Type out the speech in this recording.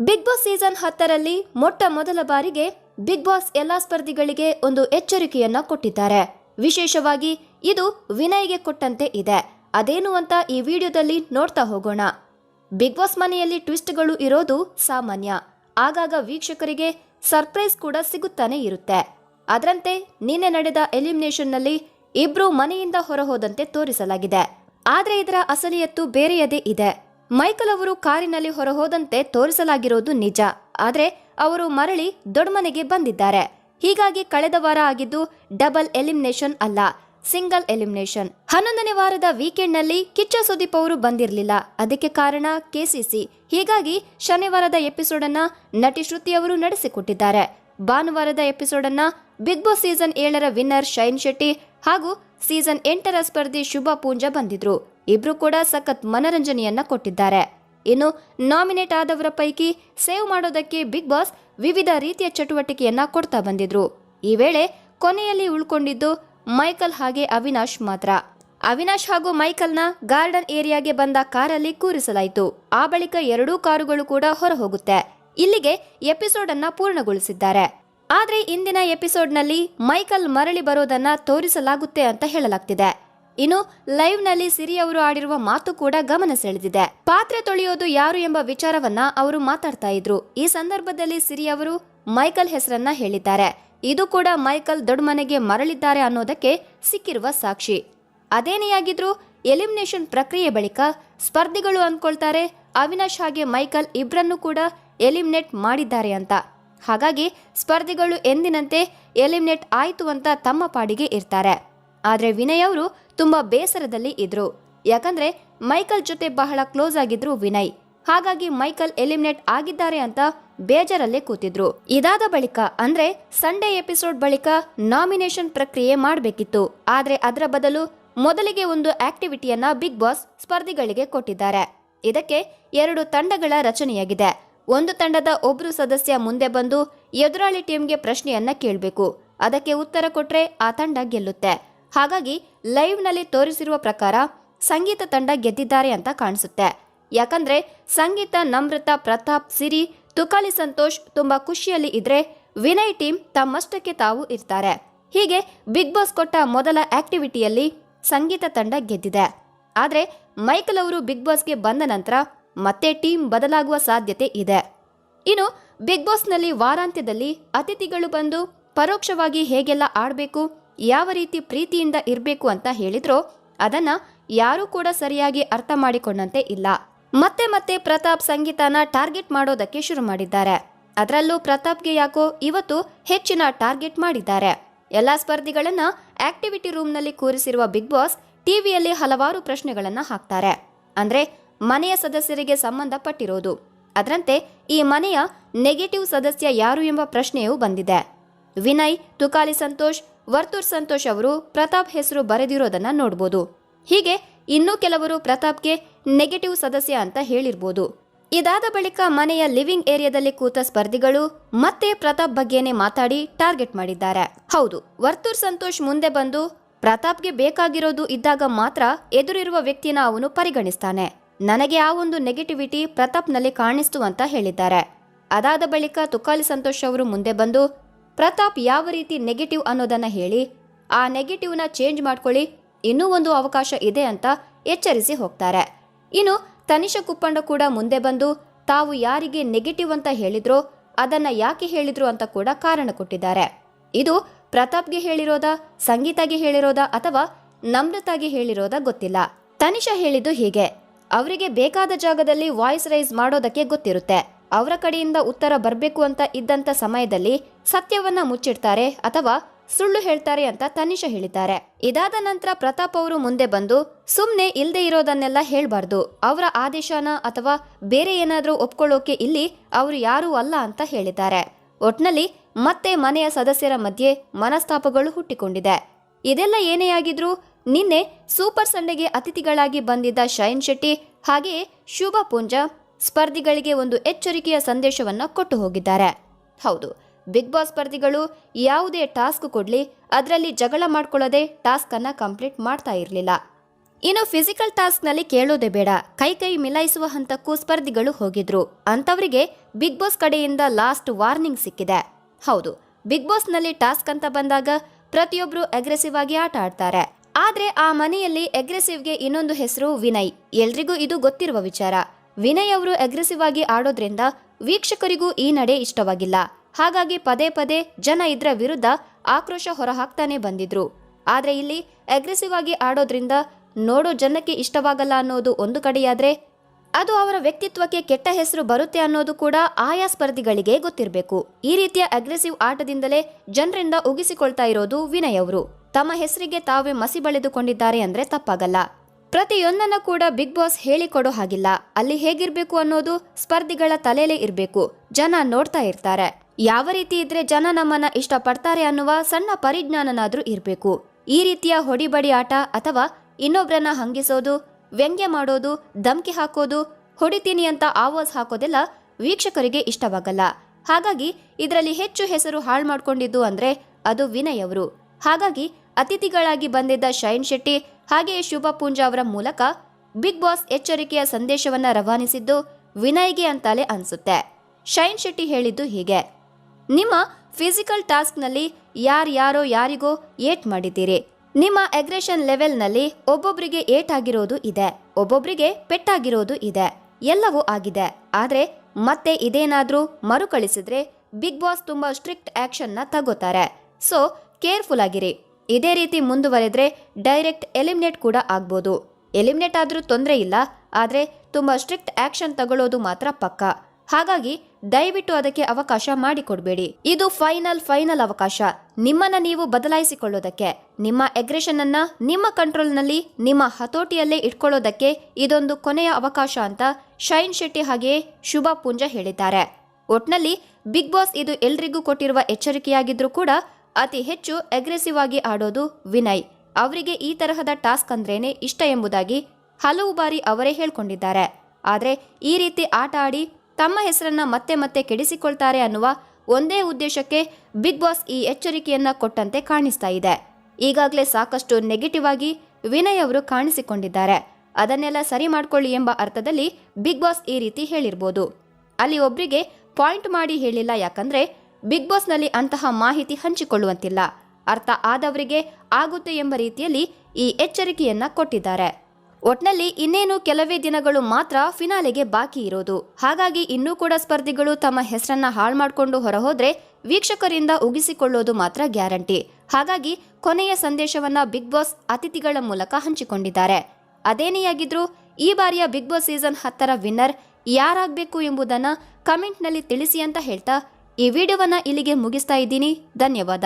Big Boss season ಹತ್ತರಲ್ಲಿ ಮೊಟ್ಟ ಮೊದಲ ಬಾರಿಗೆ ಬಿಗ್ ಬಾಸ್ ಎಲ್ಲಾ ಸ್ಪರ್ಧಿಗಳಿಗೆ ಒಂದು ಎಚ್ಚರಿಕೆಯನ್ನ ಕೊಟ್ಟಿದ್ದಾರೆ. ವಿಶೇಷವಾಗಿ ಇದು ವಿನಯ್ಗೆ ಕೊಟ್ಟಂತೆ ಇದೆ. ಅದೇನು ಅಂತ ಈ ವಿಡಿಯೋದಲ್ಲಿ ನೋಡ್ತಾ ಹೋಗೋಣ. ಬಿಗ್ ಬಾಸ್ ಮನೆಯಲ್ಲಿ ಟ್ವಿಸ್ಟ್ಗಳು ಇರೋದು ಸಾಮಾನ್ಯ. ಆಗಾಗ ವೀಕ್ಷಕರಿಗೆ ಸರ್ಪ್ರೈಸ್ ಕೂಡ ಸಿಗುತ್ತಾನೆ ಇರುತ್ತೆ. ಅದರಂತೆ ನಿನ್ನೆ ನಡೆದ ಎಲಿಮಿನೇಷನ್ನಲ್ಲಿ ಇಬ್ರು ಮನೆಯಿಂದ ಹೊರಹೋದಂತೆ ತೋರಿಸಲಾಗಿದೆ. ಆದರೆ ಇದರ ಅಸಲಿಯತ್ತು ಬೇರೆಯದೇ ಇದೆ. ಮೈಕಲ್ ಅವರು ಕಾರಿನಲ್ಲಿ ಹೊರಹೋದಂತೆ ತೋರಿಸಲಾಗಿರೋದು ನಿಜ. ಆದರೆ ಅವರು ಮರಳಿ ದೊಡ್ಡಮನೆಗೆ ಬಂದಿದ್ದಾರೆ. ಹೀಗಾಗಿ ಕಳೆದ ವಾರ ಆಗಿದ್ದು ಡಬಲ್ ಎಲಿಮಿನೇಷನ್ ಅಲ್ಲ, ಸಿಂಗಲ್ ಎಲಿಮಿನೇಷನ್. ಹನ್ನೊಂದನೇ ವಾರದ ವೀಕೆಂಡ್ನಲ್ಲಿ ಕಿಚ್ಚ ಸುದೀಪ್ ಅವರು ಬಂದಿರಲಿಲ್ಲ. ಅದಕ್ಕೆ ಕಾರಣ ಕೆಸಿಸಿ ಹೀಗಾಗಿ ಶನಿವಾರದ ಎಪಿಸೋಡ್ ನಟಿ ಶ್ರುತಿ ಅವರು ನಡೆಸಿಕೊಟ್ಟಿದ್ದಾರೆ. ಭಾನುವಾರದ ಎಪಿಸೋಡ್ ಬಿಗ್ ಬಾಸ್ ಸೀಸನ್ ಏಳರ ವಿನ್ನರ್ ಶೈನ್ ಶೆಟ್ಟಿ ಹಾಗೂ ಸೀಸನ್ ಎಂಟರ ಸ್ಪರ್ಧಿ ಶುಭ ಪೂಂಜಾ ಬಂದಿದ್ರು. ಇಬ್ರು ಕೂಡ ಸಖತ್ ಮನರಂಜನೆಯನ್ನ ಕೊಟ್ಟಿದ್ದಾರೆ. ಇನ್ನು ನಾಮಿನೇಟ್ ಆದವರ ಪೈಕಿ ಸೇವ್ ಮಾಡೋದಕ್ಕೆ ಬಿಗ್ ಬಾಸ್ ವಿವಿಧ ರೀತಿಯ ಚಟುವಟಿಕೆಯನ್ನ ಕೊಡ್ತಾ ಬಂದಿದ್ರು. ಈ ವೇಳೆ ಕೊನೆಯಲ್ಲಿ ಉಳ್ಕೊಂಡಿದ್ದು ಮೈಕಲ್ ಹಾಗೆ ಅವಿನಾಶ್ ಮಾತ್ರ. ಅವಿನಾಶ್ ಹಾಗೂ ಮೈಕಲ್ನ ಗಾರ್ಡನ್ ಏರಿಯಾಗೆ ಬಂದ ಕಾರಲ್ಲಿ ಕೂರಿಸಲಾಯಿತು. ಆ ಬಳಿಕ ಎರಡೂ ಕಾರುಗಳು ಕೂಡ ಹೊರ ಹೋಗುತ್ತೆ ಇಲ್ಲಿಗೆ ಎಪಿಸೋಡ್ ಅನ್ನ ಪೂರ್ಣಗೊಳಿಸಿದ್ದಾರೆ. ಆದ್ರೆ ಇಂದಿನ ಎಪಿಸೋಡ್ನಲ್ಲಿ ಮೈಕಲ್ ಮರಳಿ ಬರೋದನ್ನ ತೋರಿಸಲಾಗುತ್ತೆ ಅಂತ ಹೇಳಲಾಗ್ತಿದೆ. ಇನ್ನು ಲೈವ್ನಲ್ಲಿ ಸಿರಿ ಅವರು ಆಡಿರುವ ಮಾತು ಕೂಡ ಗಮನ ಸೆಳೆದಿದೆ. ಪಾತ್ರೆ ತೊಳೆಯೋದು ಯಾರು ಎಂಬ ವಿಚಾರವನ್ನ ಅವರು ಮಾತಾಡ್ತಾ ಇದ್ರು. ಈ ಸಂದರ್ಭದಲ್ಲಿ ಸಿರಿ ಅವರು ಮೈಕಲ್ ಹೆಸರನ್ನ ಹೇಳಿದ್ದಾರೆ. ಇದು ಕೂಡ ಮೈಕಲ್ ದೊಡ್ಡ ಮನೆಗೆ ಮರಳಿದ್ದಾರೆ ಅನ್ನೋದಕ್ಕೆ ಸಿಕ್ಕಿರುವ ಸಾಕ್ಷಿ. ಅದೇನೇ ಆಗಿದ್ರು ಎಲಿಮಿನೇಷನ್ ಪ್ರಕ್ರಿಯೆ ಬಳಿಕ ಸ್ಪರ್ಧಿಗಳು ಅಂದ್ಕೊಳ್ತಾರೆ ಅವಿನಾಶ್ ಹಾಗೆ ಮೈಕಲ್ ಇಬ್ರನ್ನು ಕೂಡ ಎಲಿಮಿನೇಟ್ ಮಾಡಿದ್ದಾರೆ ಅಂತ. ಹಾಗಾಗಿ ಸ್ಪರ್ಧಿಗಳು ಎಂದಿನಂತೆ ಎಲಿಮಿನೇಟ್ ಆಯಿತು ಅಂತ ತಮ್ಮ ಪಾಡಿಗೆ ಇರ್ತಾರೆ. ಆದರೆ ವಿನಯ್ ಅವರು ತುಂಬಾ ಬೇಸರದಲ್ಲಿ ಇದ್ರು. ಯಾಕಂದ್ರೆ ಮೈಕಲ್ ಜೊತೆ ಬಹಳ ಕ್ಲೋಸ್ ಆಗಿದ್ರು ವಿನಯ್. ಹಾಗಾಗಿ ಮೈಕಲ್ ಎಲಿಮಿನೇಟ್ ಆಗಿದ್ದಾರೆ ಅಂತ ಬೇಜಾರಲ್ಲೇ ಕೂತಿದ್ರು. ಇದಾದ ಬಳಿಕ, ಅಂದ್ರೆ ಸಂಡೇ ಎಪಿಸೋಡ್ ಬಳಿಕ ನಾಮಿನೇಷನ್ ಪ್ರಕ್ರಿಯೆ ಮಾಡಬೇಕಿತ್ತು. ಆದ್ರೆ ಅದರ ಬದಲು ಮೊದಲಿಗೆ ಒಂದು ಆಕ್ಟಿವಿಟಿಯನ್ನ ಬಿಗ್ ಬಾಸ್ ಸ್ಪರ್ಧಿಗಳಿಗೆ ಕೊಟ್ಟಿದ್ದಾರೆ. ಇದಕ್ಕೆ ಎರಡು ತಂಡಗಳ ರಚನೆಯಾಗಿದೆ. ಒಂದು ತಂಡದ ಒಬ್ರು ಸದಸ್ಯ ಮುಂದೆ ಬಂದು ಎದುರಾಳಿ ಟೀಮ್ಗೆ ಪ್ರಶ್ನೆಯನ್ನ ಕೇಳಬೇಕು. ಅದಕ್ಕೆ ಉತ್ತರ ಕೊಟ್ರೆ ಆ ತಂಡ ಗೆಲ್ಲುತ್ತೆ. ಹಾಗಾಗಿ ಲೈವ್ನಲ್ಲಿ ತೋರಿಸಿರುವ ಪ್ರಕಾರ ಸಂಗೀತ ತಂಡ ಗೆದ್ದಿದ್ದಾರೆ ಅಂತ ಕಾಣಿಸುತ್ತೆ. ಯಾಕಂದ್ರೆ ಸಂಗೀತ ನಮ್ರತಾ ಪ್ರತಾಪ್, ಸಿರಿ, ತುಕಾಲಿ ಸಂತೋಷ್ ತುಂಬಾ ಖುಷಿಯಲ್ಲಿ ಇದ್ರೆ ವಿನಯ್ ಟೀಮ್ ತಮ್ಮಷ್ಟಕ್ಕೆ ತಾವು ಇರ್ತಾರೆ. ಹೀಗೆ ಬಿಗ್ ಬಾಸ್ ಕೊಟ್ಟ ಮೊದಲ ಆಕ್ಟಿವಿಟಿಯಲ್ಲಿ ಸಂಗೀತ ತಂಡ ಗೆದ್ದಿದೆ. ಆದರೆ ಮೈಕಲ್ ಅವರು ಬಿಗ್ ಬಾಸ್ಗೆ ಬಂದ ನಂತರ ಮತ್ತೆ ಟೀಮ್ ಬದಲಾಗುವ ಸಾಧ್ಯತೆ ಇದೆ. ಇನ್ನು ಬಿಗ್ ಬಾಸ್ನಲ್ಲಿ ವಾರಾಂತ್ಯದಲ್ಲಿ ಅತಿಥಿಗಳು ಬಂದು ಪರೋಕ್ಷವಾಗಿ ಹೇಗೆಲ್ಲ ಆಡಬೇಕು ಯಾವ ರೀತಿ ಪ್ರೀತಿಯಿಂದ ಇರಬೇಕು ಅಂತ ಹೇಳಿದ್ರೋ ಅದನ್ನ ಯಾರೂ ಕೂಡ ಸರಿಯಾಗಿ ಅರ್ಥ ಮಾಡಿಕೊಂಡಂತೆ ಇಲ್ಲ. ಮತ್ತೆ ಮತ್ತೆ ಪ್ರತಾಪ್ ಸಂಗೀತನ ಟಾರ್ಗೆಟ್ ಮಾಡೋದಕ್ಕೆ ಶುರು ಮಾಡಿದ್ದಾರೆ. ಅದರಲ್ಲೂ ಪ್ರತಾಪ್ಗೆ ಯಾಕೋ ಇವತ್ತು ಹೆಚ್ಚಿನ ಟಾರ್ಗೆಟ್ ಮಾಡಿದ್ದಾರೆ. ಎಲ್ಲಾ ಸ್ಪರ್ಧಿಗಳನ್ನ ಆಕ್ಟಿವಿಟಿ ರೂಮ್ನಲ್ಲಿ ಕೂರಿಸಿರುವ ಬಿಗ್ ಬಾಸ್ ಟಿವಿಯಲ್ಲಿ ಹಲವಾರು ಪ್ರಶ್ನೆಗಳನ್ನು ಹಾಕ್ತಾರೆ. ಅಂದ್ರೆ ಮನೆಯ ಸದಸ್ಯರಿಗೆ ಸಂಬಂಧಪಟ್ಟಿರೋದು. ಅದರಂತೆ ಈ ಮನೆಯ ನೆಗೆಟಿವ್ ಸದಸ್ಯ ಯಾರು ಎಂಬ ಪ್ರಶ್ನೆಯೂ ಬಂದಿದೆ. ವಿನಯ್, ತುಕಾಲಿ ಸಂತೋಷ್, ವರ್ತೂರ್ ಸಂತೋಷ್ ಅವರು ಪ್ರತಾಪ್ ಹೆಸರು ಬರೆದಿರೋದನ್ನ ನೋಡ್ಬೋದು. ಹೀಗೆ ಇನ್ನೂ ಕೆಲವರು ಪ್ರತಾಪ್ಗೆ ನೆಗೆಟಿವ್ ಸದಸ್ಯ ಅಂತ ಹೇಳಿರ್ಬೋದು. ಇದಾದ ಬಳಿಕ ಮನೆಯ ಲಿವಿಂಗ್ ಏರಿಯಾದಲ್ಲಿ ಕೂತ ಸ್ಪರ್ಧಿಗಳು ಮತ್ತೆ ಪ್ರತಾಪ್ ಬಗ್ಗೆನೇ ಮಾತಾಡಿ ಟಾರ್ಗೆಟ್ ಮಾಡಿದ್ದಾರೆ. ಹೌದು, ವರ್ತೂರ್ ಸಂತೋಷ್ ಮುಂದೆ ಬಂದು ಪ್ರತಾಪ್ಗೆ ಬೇಕಾಗಿರೋದು ಇದ್ದಾಗ ಮಾತ್ರ ಎದುರಿರುವ ವ್ಯಕ್ತಿನ ಅವನು ಪರಿಗಣಿಸ್ತಾನೆ. ನನಗೆ ಆ ಒಂದು ನೆಗೆಟಿವಿಟಿ ಪ್ರತಾಪ್ನಲ್ಲಿ ಕಾಣಿಸ್ತು ಅಂತ ಹೇಳಿದ್ದಾರೆ. ಅದಾದ ಬಳಿಕ ತುಕಾಲಿ ಸಂತೋಷ್ ಅವರು ಮುಂದೆ ಬಂದು ಪ್ರತಾಪ್ ಯಾವ ರೀತಿ ನೆಗೆಟಿವ್ ಅನ್ನೋದನ್ನ ಹೇಳಿ, ಆ ನೆಗೆಟಿವ್ನ ಚೇಂಜ್ ಮಾಡ್ಕೊಳ್ಳಿ, ಇನ್ನೂ ಒಂದು ಅವಕಾಶ ಇದೆ ಅಂತ ಎಚ್ಚರಿಸಿ ಹೋಗ್ತಾರೆ. ಇನ್ನು ತನಿಷಾ ಕುಪ್ಪಂಡ ಕೂಡ ಮುಂದೆ ಬಂದು, ತಾವು ಯಾರಿಗೆ ನೆಗೆಟಿವ್ ಅಂತ ಹೇಳಿದ್ರೋ, ಅದನ್ನ ಯಾಕೆ ಹೇಳಿದ್ರು ಅಂತ ಕೂಡ ಕಾರಣ ಕೊಟ್ಟಿದ್ದಾರೆ. ಇದು ಪ್ರತಾಪ್ಗೆ ಹೇಳಿರೋದಾ, ಸಂಗೀತಾಗೆ ಹೇಳಿರೋದಾ, ಅಥವಾ ನಮ್ರತಾಗೆ ಹೇಳಿರೋದಾ ಗೊತ್ತಿಲ್ಲ. ತನಿಷಾ ಹೇಳಿದ್ದು ಹೀಗೆ, ಅವರಿಗೆ ಬೇಕಾದ ಜಾಗದಲ್ಲಿ ವಾಯ್ಸ್ ರೈಸ್ ಮಾಡೋದಕ್ಕೆ ಗೊತ್ತಿರುತ್ತೆ. ಅವರ ಕಡೆಯಿಂದ ಉತ್ತರ ಬರಬೇಕು ಅಂತ ಇದ್ದಂಥ ಸಮಯದಲ್ಲಿ ಸತ್ಯವನ್ನ ಮುಚ್ಚಿಡ್ತಾರೆ ಅಥವಾ ಸುಳ್ಳು ಹೇಳ್ತಾರೆ ಅಂತ ತನಿಷ ಹೇಳಿದ್ದಾರೆ. ಇದಾದ ನಂತರ ಪ್ರತಾಪ್ ಅವರು ಮುಂದೆ ಬಂದು, ಸುಮ್ನೆ ಇಲ್ಲದೆ ಇರೋದನ್ನೆಲ್ಲ ಹೇಳ್ಬಾರ್ದು. ಅವರ ಆದೇಶನ ಅಥವಾ ಬೇರೆ ಏನಾದರೂ ಒಪ್ಕೊಳ್ಳೋಕೆ ಇಲ್ಲಿ ಅವರು ಯಾರೂ ಅಲ್ಲ ಅಂತ ಹೇಳಿದ್ದಾರೆ. ಒಟ್ನಲ್ಲಿ ಮತ್ತೆ ಮನೆಯ ಸದಸ್ಯರ ಮಧ್ಯೆ ಮನಸ್ತಾಪಗಳು ಹುಟ್ಟಿಕೊಂಡಿದೆ. ಇದೆಲ್ಲ ಏನೇ ಆಗಿದ್ರೂ ನಿನ್ನೆ ಸೂಪರ್ ಸಂಡೆಗೆ ಅತಿಥಿಗಳಾಗಿ ಬಂದಿದ್ದ ಶೈನ್ ಶೆಟ್ಟಿ, ಹಾಗೆಯೇ ಶುಭ ಪುಂಜ ಸ್ಪರ್ಧಿಗಳಿಗೆ ಒಂದು ಎಚ್ಚರಿಕೆಯ ಸಂದೇಶವನ್ನು ಕೊಟ್ಟು ಹೋಗಿದ್ದಾರೆ. ಹೌದು, ಬಿಗ್ ಬಾಸ್ ಸ್ಪರ್ಧಿಗಳು ಯಾವುದೇ ಟಾಸ್ಕ್ ಕೊಡಲಿ, ಅದರಲ್ಲಿ ಜಗಳ ಮಾಡ್ಕೊಳ್ಳದೆ ಟಾಸ್ಕ್ ಅನ್ನ ಕಂಪ್ಲೀಟ್ ಮಾಡ್ತಾ ಇರಲಿಲ್ಲ. ಇನ್ನು ಫಿಸಿಕಲ್ ಟಾಸ್ಕ್ನಲ್ಲಿ ಕೇಳೋದೇ ಬೇಡ. ಕೈ ಕೈ ಮಿಲಾಯಿಸುವ ಹಂತಕ್ಕೂ ಸ್ಪರ್ಧಿಗಳು ಹೋಗಿದ್ರು. ಅಂಥವರಿಗೆ ಬಿಗ್ ಬಾಸ್ ಕಡೆಯಿಂದ ಲಾಸ್ಟ್ ವಾರ್ನಿಂಗ್ ಸಿಕ್ಕಿದೆ. ಹೌದು, ಬಿಗ್ ಬಾಸ್ನಲ್ಲಿ ಟಾಸ್ಕ್ ಅಂತ ಬಂದಾಗ ಪ್ರತಿಯೊಬ್ಬರು ಅಗ್ರೆಸಿವ್ ಆಗಿ ಆಟ ಆಡ್ತಾರೆ. ಆದರೆ ಆ ಮನೆಯಲ್ಲಿ ಅಗ್ರೆಸಿವ್ಗೆ ಇನ್ನೊಂದು ಹೆಸರು ವಿನಯ್. ಎಲ್ರಿಗೂ ಇದು ಗೊತ್ತಿರುವ ವಿಚಾರ. ವಿನಯ್ ಅವರು ಅಗ್ರೆಸಿವ್ ಆಗಿ ಆಡೋದ್ರಿಂದ ವೀಕ್ಷಕರಿಗೂ ಈ ನಡೆ ಇಷ್ಟವಾಗಿಲ್ಲ. ಹಾಗಾಗಿ ಪದೇ ಪದೇ ಜನ ಇದ್ರ ವಿರುದ್ಧ ಆಕ್ರೋಶ ಹೊರಹಾಕ್ತಾನೆ ಬಂದಿದ್ರು. ಆದ್ರೆ ಇಲ್ಲಿ ಅಗ್ರೆಸಿವ್ ಆಗಿ ಆಡೋದ್ರಿಂದ ನೋಡೋ ಜನಕ್ಕೆ ಇಷ್ಟವಾಗಲ್ಲ ಅನ್ನೋದು ಒಂದು ಕಡೆಯಾದ್ರೆ ಅದು ಅವರ ವ್ಯಕ್ತಿತ್ವಕ್ಕೆ ಕೆಟ್ಟ ಹೆಸರು ಬರುತ್ತೆ ಅನ್ನೋದು ಕೂಡ ಆಯಾ ಸ್ಪರ್ಧಿಗಳಿಗೆ ಗೊತ್ತಿರಬೇಕು. ಈ ರೀತಿಯ ಅಗ್ರೆಸಿವ್ ಆಟದಿಂದಲೇ ಜನರಿಂದ ಉಗಿಸಿಕೊಳ್ತಾ ಇರೋದು ವಿನಯ್ ಅವರು. ತಮ್ಮ ಹೆಸರಿಗೆ ತಾವೇ ಮಸಿ ಬಳಿದುಕೊಂಡಿದ್ದಾರೆ ಅಂದ್ರೆ ತಪ್ಪಾಗಲ್ಲ. ಪ್ರತಿಯೊಂದನ್ನ ಕೂಡ ಬಿಗ್ ಬಾಸ್ ಹೇಳಿಕೊಡೋ ಹಾಗಿಲ್ಲ. ಅಲ್ಲಿ ಹೇಗಿರಬೇಕು ಅನ್ನೋದು ಸ್ಪರ್ಧಿಗಳ ತಲೆಯಲ್ಲೇ ಇರಬೇಕು. ಜನ ನೋಡ್ತಾ ಇರ್ತಾರೆ. ಯಾವ ರೀತಿ ಇದ್ರೆ ಜನ ನಮ್ಮನ್ನ ಇಷ್ಟಪಡ್ತಾರೆ ಅನ್ನುವ ಸಣ್ಣ ಪರಿಜ್ಞಾನನಾದ್ರೂ ಇರಬೇಕು. ಈ ರೀತಿಯ ಹೊಡಿಬಡಿ ಆಟ ಅಥವಾ ಇನ್ನೊಬ್ರನ್ನ ಹಂಗಿಸೋದು, ವ್ಯಂಗ್ಯ ಮಾಡೋದು, ಧಮ್ಕಿ ಹಾಕೋದು, ಹೊಡಿತೀನಿ ಅಂತ ಆವಾಜ್ ಹಾಕೋದೆಲ್ಲ ವೀಕ್ಷಕರಿಗೆ ಇಷ್ಟವಾಗಲ್ಲ. ಹಾಗಾಗಿ ಇದರಲ್ಲಿ ಹೆಚ್ಚು ಹೆಸರು ಹಾಳು ಮಾಡ್ಕೊಂಡಿದ್ದು ಅಂದ್ರೆ ಅದು ವಿನಯ್ ಅವರು. ಹಾಗಾಗಿ ಅತಿಥಿಗಳಾಗಿ ಬಂದಿದ್ದ ಶೈನ್ ಶೆಟ್ಟಿ ಹಾಗೆಯೇ ಶುಭ ಪೂಂಜಾ ಅವರ ಮೂಲಕ ಬಿಗ್ ಬಾಸ್ ಎಚ್ಚರಿಕೆಯ ಸಂದೇಶವನ್ನ ರವಾನಿಸಿದ್ದು ವಿನಯ್ಗೆ ಅಂತಲೇ ಅನ್ಸುತ್ತೆ. ಶೈನ್ ಶೆಟ್ಟಿ ಹೇಳಿದ್ದು ಹೀಗೆ, ನಿಮ್ಮ ಫಿಸಿಕಲ್ ಟಾಸ್ಕ್ನಲ್ಲಿ ಯಾರ್ಯಾರೋ ಯಾರಿಗೋ ಏಟ್ ಮಾಡಿದ್ದೀರಿ. ನಿಮ್ಮ ಅಗ್ರೆಷನ್ ಲೆವೆಲ್ನಲ್ಲಿ ಒಬ್ಬೊಬ್ಬರಿಗೆ ಏಟ್ ಆಗಿರೋದು ಇದೆ ಒಬ್ಬೊಬ್ಬರಿಗೆ ಪೆಟ್ಟಾಗಿರೋದು ಇದೆ, ಎಲ್ಲವೂ ಆಗಿದೆ. ಆದ್ರೆ ಮತ್ತೆ ಇದೇನಾದರೂ ಮರುಕಳಿಸಿದ್ರೆ ಬಿಗ್ ಬಾಸ್ ತುಂಬಾ ಸ್ಟ್ರಿಕ್ಟ್ ಆ್ಯಕ್ಷನ್ನ ತಗೋತಾರೆ. ಸೊ ಕೇರ್ಫುಲ್ ಆಗಿರಿ. ಇದೇ ರೀತಿ ಮುಂದುವರೆದ್ರೆ ಡೈರೆಕ್ಟ್ ಎಲಿಮಿನೇಟ್ ಕೂಡ ಆಗ್ಬೋದು. ಎಲಿಮಿನೇಟ್ ಆದರೂ ತೊಂದರೆ ಇಲ್ಲ, ಆದರೆ ತುಂಬ ಸ್ಟ್ರಿಕ್ಟ್ ಆ್ಯಕ್ಷನ್ ತಗೊಳ್ಳೋದು ಮಾತ್ರ ಪಕ್ಕ. ಹಾಗಾಗಿ ದಯವಿಟ್ಟು ಅದಕ್ಕೆ ಅವಕಾಶ ಮಾಡಿಕೊಡ್ಬೇಡಿ. ಇದು ಫೈನಲ್ ಫೈನಲ್ ಅವಕಾಶ. ನಿಮ್ಮನ್ನ ನೀವು ಬದಲಾಯಿಸಿಕೊಳ್ಳೋದಕ್ಕೆ, ನಿಮ್ಮ ಎಗ್ರೆಷನ್ ಅನ್ನ ನಿಮ್ಮ ಕಂಟ್ರೋಲ್ನಲ್ಲಿ ನಿಮ್ಮ ಹತೋಟಿಯಲ್ಲೇ ಇಟ್ಕೊಳ್ಳೋದಕ್ಕೆ ಇದೊಂದು ಕೊನೆಯ ಅವಕಾಶ ಅಂತ ಶೈನ್ ಶೆಟ್ಟಿ ಹಾಗೆಯೇ ಶುಭಾ ಪುಂಜ ಹೇಳಿದ್ದಾರೆ. ಒಟ್ನಲ್ಲಿ ಬಿಗ್ ಬಾಸ್ ಇದು ಎಲ್ರಿಗೂ ಕೊಟ್ಟಿರುವ ಎಚ್ಚರಿಕೆಯಾಗಿದ್ರೂ ಕೂಡ ಅತಿ ಹೆಚ್ಚು ಅಗ್ರೆಸಿವ್ ಆಗಿ ಆಡೋದು ವಿನಯ್. ಅವರಿಗೆ ಈ ತರಹದ ಟಾಸ್ಕ್ ಅಂದ್ರೇನೆ ಇಷ್ಟ ಎಂಬುದಾಗಿ ಹಲವು ಬಾರಿ ಅವರೇ ಹೇಳ್ಕೊಂಡಿದ್ದಾರೆ. ಆದರೆ ಈ ರೀತಿ ಆಟ ಆಡಿ ತಮ್ಮ ಹೆಸರನ್ನ ಮತ್ತೆ ಮತ್ತೆ ಕೆಡಿಸಿಕೊಳ್ತಾರೆ ಅನ್ನುವ ಒಂದೇ ಉದ್ದೇಶಕ್ಕೆ ಬಿಗ್ ಬಾಸ್ ಈ ಎಚ್ಚರಿಕೆಯನ್ನ ಕೊಟ್ಟಂತೆ ಕಾಣಿಸ್ತಾ ಇದೆ. ಈಗಾಗಲೇ ಸಾಕಷ್ಟು ನೆಗೆಟಿವ್ ಆಗಿ ವಿನಯ್ ಅವರು ಕಾಣಿಸಿಕೊಂಡಿದ್ದಾರೆ. ಅದನ್ನೆಲ್ಲ ಸರಿ ಮಾಡಿಕೊಳ್ಳಿ ಎಂಬ ಅರ್ಥದಲ್ಲಿ ಬಿಗ್ ಬಾಸ್ ಈ ರೀತಿ ಹೇಳಿರ್ಬೋದು. ಅಲ್ಲಿ ಒಬ್ರಿಗೆ ಪಾಯಿಂಟ್ ಮಾಡಿ ಹೇಳಿಲ್ಲ ಯಾಕಂದ್ರೆ ಬಿಗ್ ಬಾಸ್ನಲ್ಲಿ ಅಂತಹ ಮಾಹಿತಿ ಹಂಚಿಕೊಳ್ಳುವಂತಿಲ್ಲ. ಅರ್ಥ ಆದವರಿಗೆ ಆಗುತ್ತೆ ಎಂಬ ರೀತಿಯಲ್ಲಿ ಈ ಎಚ್ಚರಿಕೆಯನ್ನ ಕೊಟ್ಟಿದ್ದಾರೆ. ಒಟ್ನಲ್ಲಿ ಇನ್ನೇನು ಕೆಲವೇ ದಿನಗಳು ಮಾತ್ರ ಫಿನಾಲೆಗೆ ಬಾಕಿ ಇರೋದು. ಹಾಗಾಗಿ ಇನ್ನೂ ಕೂಡ ಸ್ಪರ್ಧಿಗಳು ತಮ್ಮ ಹೆಸರನ್ನ ಹಾಳು ಮಾಡಿಕೊಂಡು ಹೊರಹೋದ್ರೆ ವೀಕ್ಷಕರಿಂದ ಉಗಿಸಿಕೊಳ್ಳೋದು ಮಾತ್ರ ಗ್ಯಾರಂಟಿ. ಹಾಗಾಗಿ ಕೊನೆಯ ಸಂದೇಶವನ್ನ ಬಿಗ್ ಬಾಸ್ ಅತಿಥಿಗಳ ಮೂಲಕ ಹಂಚಿಕೊಂಡಿದ್ದಾರೆ. ಅದೇನೇ ಆಗಿದ್ರೂ ಈ ಬಾರಿಯ ಬಿಗ್ ಬಾಸ್ ಸೀಸನ್ ಹತ್ತರ ವಿನ್ನರ್ ಯಾರಾಗಬೇಕು ಎಂಬುದನ್ನು ಕಮೆಂಟ್ನಲ್ಲಿ ತಿಳಿಸಿ ಅಂತ ಹೇಳ್ತಾ ಈ ವಿಡಿಯೋವನ್ನು ಇಲ್ಲಿಗೆ ಮುಗಿಸ್ತಾ ಇದ್ದೀನಿ. ಧನ್ಯವಾದ.